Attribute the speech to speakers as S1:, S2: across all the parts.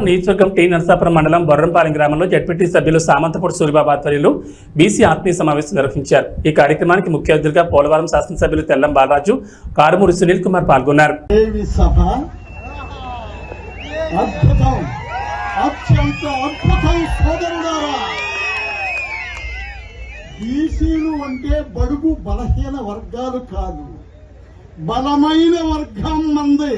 S1: పోలవరం నియోజకవర్గం టీ నరసాపురం మండలం బొర్రంపాలెం గ్రామంలో జడ్పీటీ సభ్యులు సామంతపూడి సూరిబాబు ఆధ్వర్యంలో బీసీ ఆత్మీయ సమావేశం నిర్వహించారు. ఈ కార్యక్రమానికి ముఖ్య అతిథిగా పోలవరం శాసనసభ్యులు తెల్లం బాలరాజు కారుమూరి సునీల్ కుమార్ పాల్గొన్నారు.
S2: అత్యంత అద్భుతం సోదరుడారా బీసీలు అంటే బడుగు బలహీన వర్గాలు కాదు. బలమైన వర్గం మంది.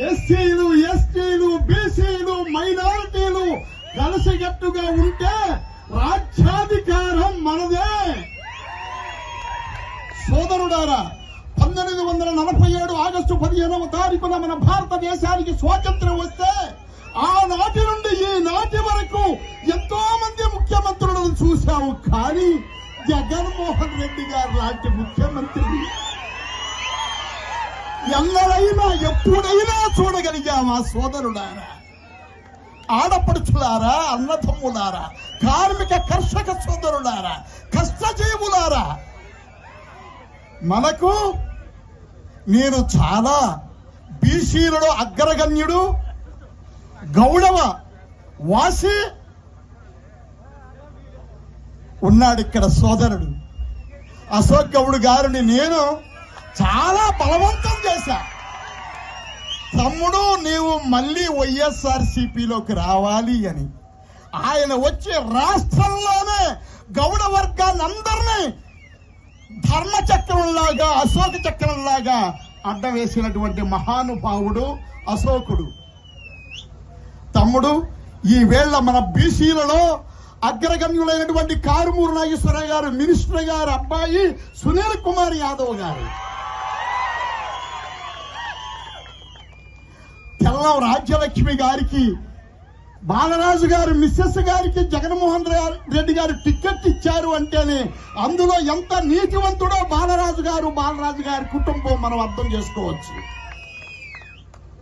S2: ఎస్సీలు ఎస్టీలు బీసీలు మైనారిటీలు కలిసికట్టుగా ఉంటే రాజ్యాధికారం మనదే. సోదరుడారా పంతొమ్మిది వందల నలభై ఏడు ఆగస్టు పదిహేనవ తారీఖున మన భారతదేశానికి స్వాతంత్రం వస్తే ఆనాటి నుండి ఈ నాటి వరకు ఎంతో మంది ముఖ్యమంత్రులను చూశాము కానీ జగన్మోహన్ రెడ్డి గారు లాంటి ముఖ్యమంత్రి ఎన్నడైనా ఎప్పుడైనా చూడగలిగామా సోదరుడారా ఆడపడుచులారా అన్నదమ్ములారా కార్మిక కర్షక సోదరులారా కష్టజీవులారా. మనకు నేను చాలా బీసీలలో అగ్రగణ్యుడు గౌడవ వాసి ఉన్నాడు ఇక్కడ సోదరుడు. అశోక్ గౌడ్ గారిని నేను చాలా బలవంతం చేశా. తమ్ముడు నీవు మళ్ళీ వైఎస్ఆర్ సిపిలోకి రావాలి అని. ఆయన వచ్చి రాష్ట్రంలోనే గౌడ వర్గాన్ని అందరినీ ధర్మ చక్రంలాగా అశోక చక్రంలాగా అడ్డవేసినటువంటి మహానుభావుడు అశోకుడు. తమ్ముడు ఈ వేళ మన బీసీలలో అగ్రగణ్యులైనటువంటి కారుమూరు నాగేశ్వరరావు గారు మినిస్టర్ గారు అబ్బాయి సునీల్ కుమార్ యాదవ్ గారు. తెల్లం రాజ్యలక్ష్మి గారికి బాలరాజు గారు మిస్సెస్ గారికి జగన్మోహన్ రెడ్డి గారు టికెట్ ఇచ్చారు అంటేనే అందులో ఎంత నీతివంతుడో బాలరాజు గారు బాలరాజు గారి కుటుంబం మనం అర్థం చేసుకోవచ్చు.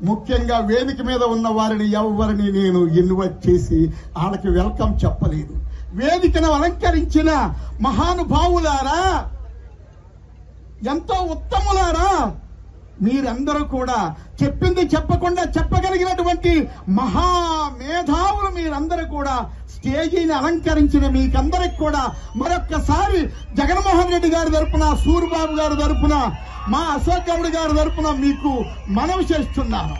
S2: ముఖ్యంగా వేదిక మీద ఉన్న వారిని ఎవరిని నేను ఇన్వైట్ చేసి వాళ్ళకి వెల్కమ్ చెప్పలేదు. వేదికను అలంకరించిన మహానుభావులారా ఎంతో ఉత్తములారా మీరందరూ కూడా చెప్పింది చెప్పకుండా చెప్పగలిగినటువంటి మహా మేధావులు మీరందరూ కూడా స్టేజీని అలంకరించిన మీకందరికి కూడా మరొక్కసారి జగన్మోహన్ రెడ్డి గారి తరపున సూరిబాబు గారి తరపున మా అశోక్ గౌడ్ గారి తరపున మీకు మనవి చేస్తున్నాను.